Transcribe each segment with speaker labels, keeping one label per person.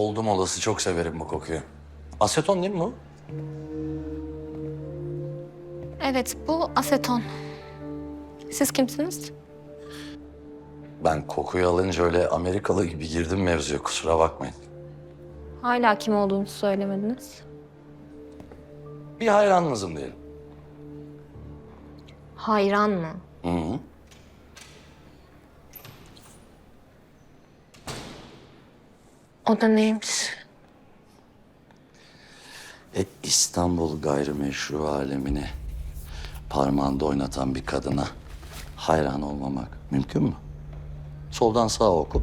Speaker 1: Oldum olası çok severim bu kokuyu. Aseton değil mi bu?
Speaker 2: Evet, bu aseton. Siz kimsiniz?
Speaker 1: Ben kokuyu alınca öyle Amerikalı gibi girdim mevzuya kusura bakmayın.
Speaker 2: Hala kim olduğunuzu söylemediniz.
Speaker 1: Bir hayranınızım diyelim.
Speaker 2: Hayran mı?
Speaker 1: Hı hı.
Speaker 2: O da neymiş?
Speaker 1: E, İstanbul gayrimeşru alemini parmağında oynatan bir kadına hayran olmamak mümkün mü? Soldan sağa oku.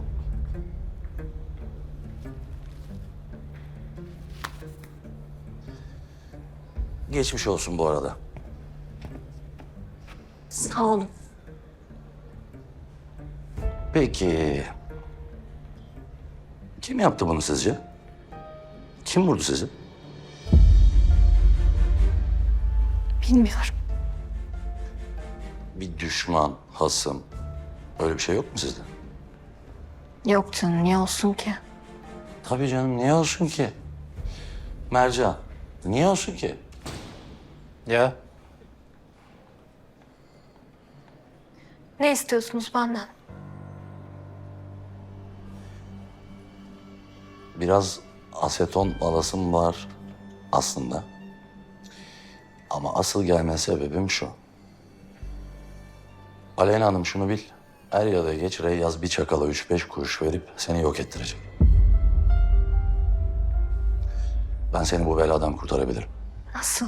Speaker 1: Geçmiş olsun bu arada.
Speaker 2: Sağ olun.
Speaker 1: Peki... Kim yaptı bunu sizce? Kim vurdu sizi?
Speaker 2: Bilmiyorum.
Speaker 1: Bir düşman, hasım. Öyle bir şey yok mu sizde?
Speaker 2: Yok canım, niye olsun ki?
Speaker 1: Tabii canım niye olsun ki? Mercan, niye olsun ki? Ya?
Speaker 2: Ne istiyorsunuz benden?
Speaker 1: Biraz aseton alasım var aslında. Ama asıl gelme sebebim şu. Aleyna Hanım şunu bil. Er ya da geç Reyyaz bir çakala üç beş kuruş verip seni yok ettirecek. Ben seni bu beladan kurtarabilirim.
Speaker 2: Nasıl?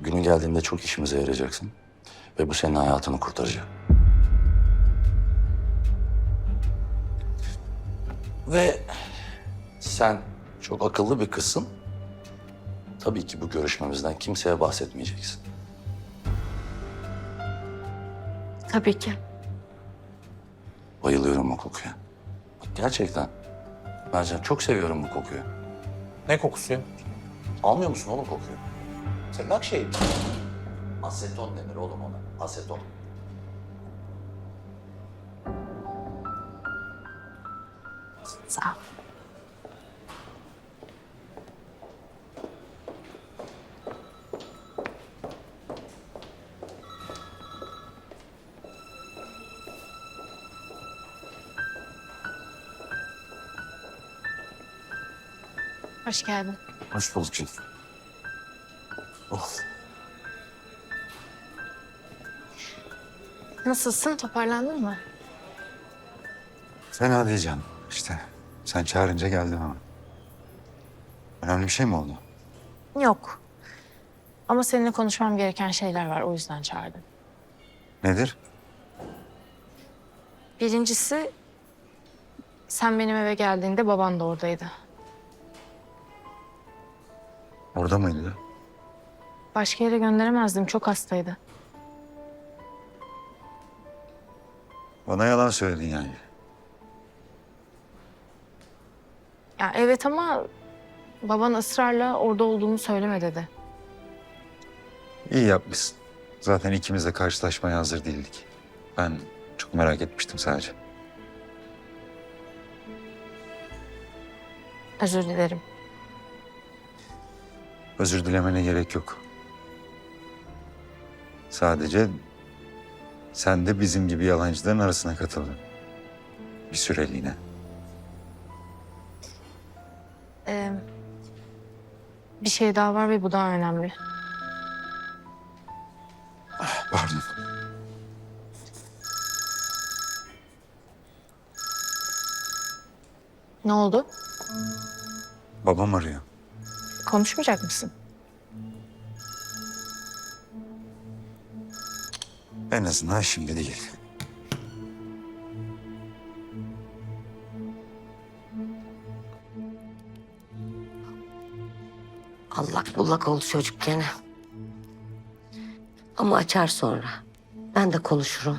Speaker 1: Günün geldiğinde çok işimize yarayacaksın. Ve bu senin hayatını kurtaracak. Ve sen çok akıllı bir kızsın. Tabii ki bu görüşmemizden kimseye bahsetmeyeceksin.
Speaker 2: Tabii ki.
Speaker 1: Bayılıyorum o kokuya. Bak gerçekten. Mercan çok seviyorum bu kokuyu.
Speaker 3: Ne kokusu ya?
Speaker 1: Almıyor musun oğlum kokuyu? Senin akşehir. Aseton denir oğlum ona. Aseton.
Speaker 2: Sağ ol. Hoş geldin.
Speaker 1: Hoş bulduk canım. Of.
Speaker 2: Nasılsın? Toparlandın mı?
Speaker 4: Fena değil canım. İşte sen çağırınca geldim ama. Önemli bir şey mi oldu?
Speaker 5: Yok. Ama seninle konuşmam gereken şeyler var. O yüzden çağırdım.
Speaker 4: Nedir?
Speaker 5: Birincisi... Sen benim eve geldiğinde baban da oradaydı.
Speaker 4: Orada mıydı?
Speaker 5: Başka yere gönderemezdim. Çok hastaydı.
Speaker 4: Bana yalan söyledin yani.
Speaker 5: Ya evet ama baban ısrarla orada olduğunu söyleme dedi.
Speaker 4: İyi yapmışsın. Zaten ikimiz de karşılaşmaya hazır değildik. Ben çok merak etmiştim sadece.
Speaker 5: Özür dilerim.
Speaker 4: Özür dilemene gerek yok. Sadece sen de bizim gibi yalancıların arasına katıldın. Bir süreliğine.
Speaker 5: Bir şey daha var ve bu daha önemli.
Speaker 4: Pardon.
Speaker 5: Ne oldu?
Speaker 4: Babam arıyor.
Speaker 5: Konuşmayacak mısın?
Speaker 4: En azından şimdi değil.
Speaker 6: Allak bullak oldu çocuk gene. Ama açar sonra. Ben de konuşurum.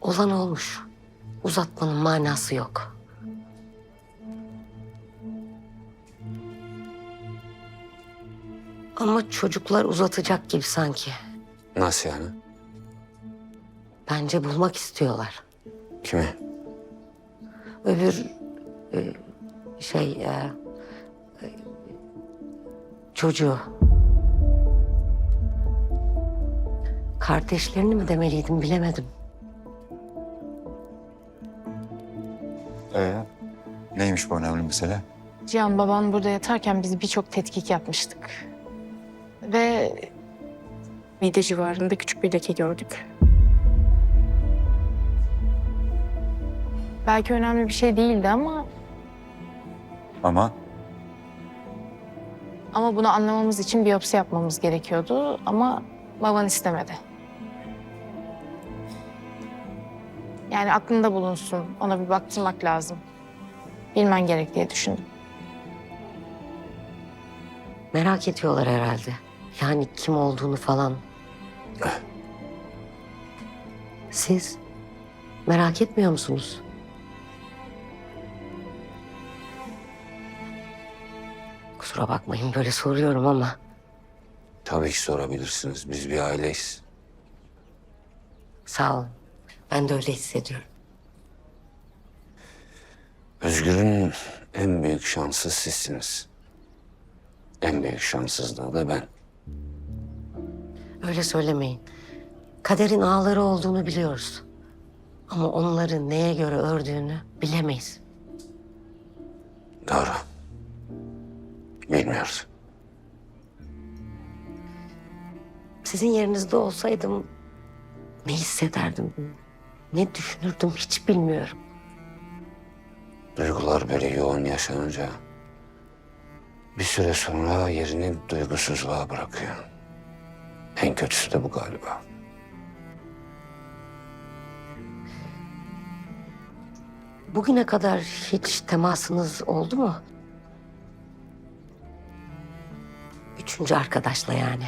Speaker 6: Olan olmuş. Uzatmanın manası yok. Ama çocuklar uzatacak gibi sanki.
Speaker 3: Nasıl yani?
Speaker 6: Bence bulmak istiyorlar.
Speaker 3: Kimi?
Speaker 6: Öbür e, şey e, çocuğu. Kardeşlerini mi demeliydim bilemedim.
Speaker 4: Ee, neymiş bu önemli mesele?
Speaker 5: Cihan baban burada yatarken biz birçok tetkik yapmıştık. Ve mide civarında küçük bir leke gördük. Belki önemli bir şey değildi ama
Speaker 4: Ama
Speaker 5: ama bunu anlamamız için biyopsi yapmamız gerekiyordu ama baban istemedi. Yani aklında bulunsun. Ona bir baktırmak lazım. Bilmen gerek diye düşündüm.
Speaker 6: Merak ediyorlar herhalde. Yani kim olduğunu falan. Siz merak etmiyor musunuz? Kusura bakmayın böyle soruyorum ama
Speaker 3: Tabii ki sorabilirsiniz. Biz bir aileyiz.
Speaker 6: sağ olun. Ben de öyle hissediyorum.
Speaker 3: Özgür'ün en büyük şansı sizsiniz. En büyük şanssızlığı da ben.
Speaker 6: Öyle söylemeyin. Kaderin ağları olduğunu biliyoruz. Ama onları neye göre ördüğünü bilemeyiz.
Speaker 3: Doğru. Bilmiyoruz.
Speaker 6: Sizin yerinizde olsaydım ne hissederdim, ne düşünürdüm hiç bilmiyorum.
Speaker 3: Duygular böyle yoğun yaşanınca bir süre sonra yerini duygusuzluğa bırakıyor. En kötüsü de bu galiba.
Speaker 6: Bugüne kadar hiç temasınız oldu mu? Üçüncü arkadaşla yani.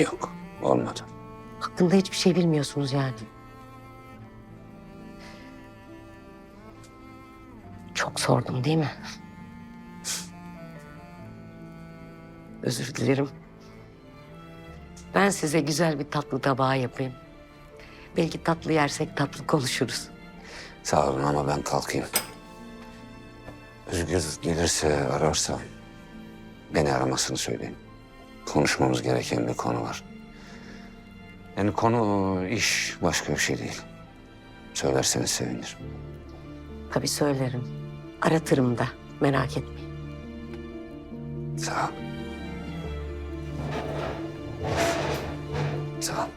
Speaker 3: Yok, olmadı.
Speaker 6: Hakkında hiçbir şey bilmiyorsunuz yani. Çok sordum değil mi? Özür dilerim. Ben size güzel bir tatlı tabağı yapayım. Belki tatlı yersek tatlı konuşuruz.
Speaker 3: Sağ olun ama ben kalkayım. Özgür gelirse ararsa beni aramasını söyleyin. Konuşmamız gereken bir konu var. Yani konu iş başka bir şey değil. Söylerseniz sevinirim.
Speaker 6: Tabii söylerim. Aratırım da merak etmeyin.
Speaker 3: Sağ ol. Sağ ol.